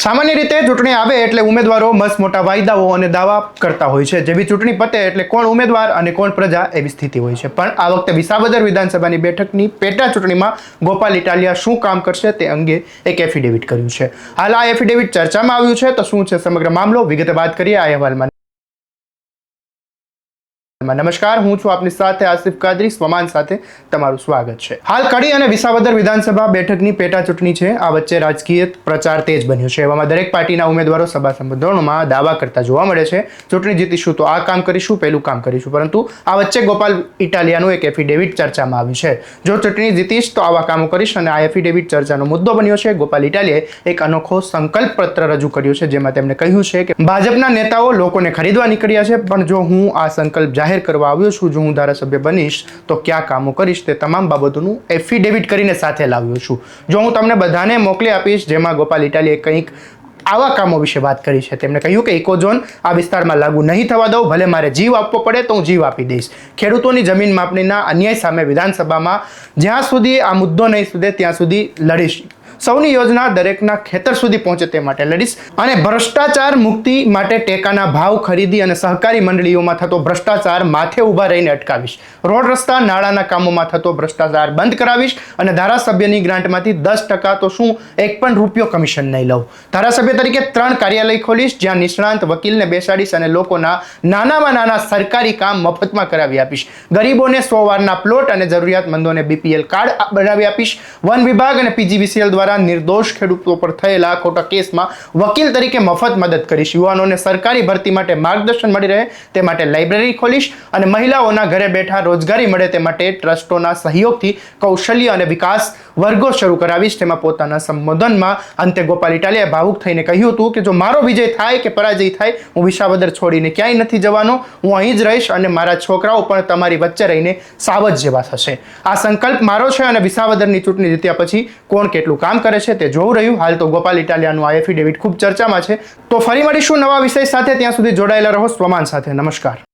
સામાન્ય રીતે ચૂંટણી આવે એટલે ઉમેદવારો મસ્ત મોટા વાયદાઓ અને દાવા કરતા હોય છે. જેવી ચૂંટણી પતે એટલે કોણ ઉમેદવાર અને કોણ પ્રજા એવી સ્થિતિ હોય છે. પણ આ વખતે વિસાવદર વિધાનસભાની બેઠકની પેટા ચૂંટણીમાં ગોપાલ ઇટાલિયા શું કામ કરશે તે અંગે એક એફિડેવિટ કર્યું છે. હાલ આ એફિડેવિટ ચર્ચામાં આવ્યું છે. તો શું છે સમગ્ર મામલો? વિગતે વાત કરીએ આ અહેવાલમાં. નમસ્કાર, હું છું આપની સાથે આસિફ કાદરી, સ્વમાન સાથે તમારું સ્વાગત છે. હાલ કડી અને વિસાવદર વિધાનસભા બેઠકની પેટા ચૂંટણી છે. આ વચ્ચે રાજકીય પ્રચાર તેજ બન્યો છે. એવામાં દરેક પાર્ટીના ઉમેદવારો સભા સંબોધનોમાં દાવા કરતા જોવા મળે છે. ચૂંટણી જીતીશું તો આ કામ કરીશું, પેલું કામ કરીશું. પરંતુ આ વચ્ચે ગોપાલ ઇટાલિયાનું એક એફિડેવિટ ચર્ચામાં આવ્યું છે. જો ચૂંટણી જીતીશ તો આવા કામો કરીશ અને આ એફિડેવિટ ચર્ચાનો મુદ્દો બન્યો છે. ગોપાલ ઇટાલિયાએ એક અનોખો સંકલ્પ પત્ર રજૂ કર્યો છે, જેમાં તેમણે કહ્યું છે કે ભાજપના નેતાઓ લોકોને ખરીદવા નીકળ્યા છે. પણ જો હું આ સંકલ્પ જાહેર કરવા આવ્યો છું, જો હું ધારાસભ્ય બનીશ, તો કયા કામો કરીશ તે તમામ બાબતોનું એફિડેવિટ કરીને સાથે લાવ્યો છું. જો હું તમને બધાને મોકલી આપીશ, જેમાં ગોપાલ ઇટાલીએ કંઈક આવા કામો વિશે વાત કરી છે, તેમણે કહ્યું કે ઇકોઝોન આ વિસ્તારમાં લાગુ નહીં થવા દઉં, ભલે મારે જીવ આપવો પડે તો હું જીવ આપી દઈશ. ખેડૂતોની જમીન માપણીના અન્યાય સામે વિધાનસભામાં જ્યાં સુધી આ મુદ્દો નહીં સુધે, ત્યાં સુધી લડીશ. સૌની યોજના દરેકના ખેતર સુધી પહોંચે તે માટે લડીશ અને ભ્રષ્ટાચાર મુક્તિ માટે ટેકાના ભાવ ખરીદી અને સહકારી મંડળીઓમાં થતો ભ્રષ્ટાચાર માથે ઊભા રહીને અટકાવીશ. રોડ, રસ્તા, નાળાના કામોમાં થતો ભ્રષ્ટાચાર બંધ કરાવીશ અને ધારાસભ્યની ગ્રાન્ટમાંથી દસ ટકા તો શું એક પણ રૂપિયો કમિશન નહીં લઉં. ધારાસભ્ય તરીકે ત્રણ કાર્યાલય ખોલીશ, જ્યાં નિષ્ણાંત વકીલને બેસાડીશ અને લોકોના નાનામાં નાના સરકારી કામ મફતમાં કરાવી આપીશ. ગરીબોને સો વારના પ્લોટ અને જરૂરિયાતમંદોને બીપીએલ કાર્ડ બનાવી આપીશ. વન વિભાગ અને પીજીવીસીએલ દ્વારા નિર્દોષ ખેડૂતો પર થયેલા ખોટા કેસમાં વકીલ તરીકે મફત મદદ કરીશ. યુવાનોને સરકારી ભરતી માટે માર્ગદર્શન મળી રહે, તે માટે લાઇબ્રેરી ખોલીશ અને મહિલાઓના ઘરે બેઠા રોજગારી મળે તે માટે ટ્રસ્ટોના સહયોગથી કૌશલ્ય અને વિકાસ વર્ગો શરૂ કરાવીશ. તેમાં પોતાના સંબોધનમાં અંતે ગોપાલ ઇટાલિયાએ ભાવુક થઈને કહ્યું હતું કે, જો મારો વિજય થાય કે પરાજય થાય, હું વિસાવદર છોડીને ક્યાંય નથી જવાનો. હું અહીં જ રહીશ અને મારા છોકરાઓ પણ તમારી વચ્ચે રહીને સાવજ જેવા થશે. આ સંકલ્પ મારો છે અને વિસાવદરની ચૂંટણી જીત્યા પછી કોણ કેટલું કરે છે તે જોવું રહ્યું. હાલ તો ગોપાલ ઇટાલિયાનું આ એફિડેવિટ ખૂબ ચર્ચામાં છે. તો ફરી મળીશું નવા વિષય સાથે. ત્યાં સુધી જોડાયેલા રહો સ્વમાન સાથે. નમસ્કાર.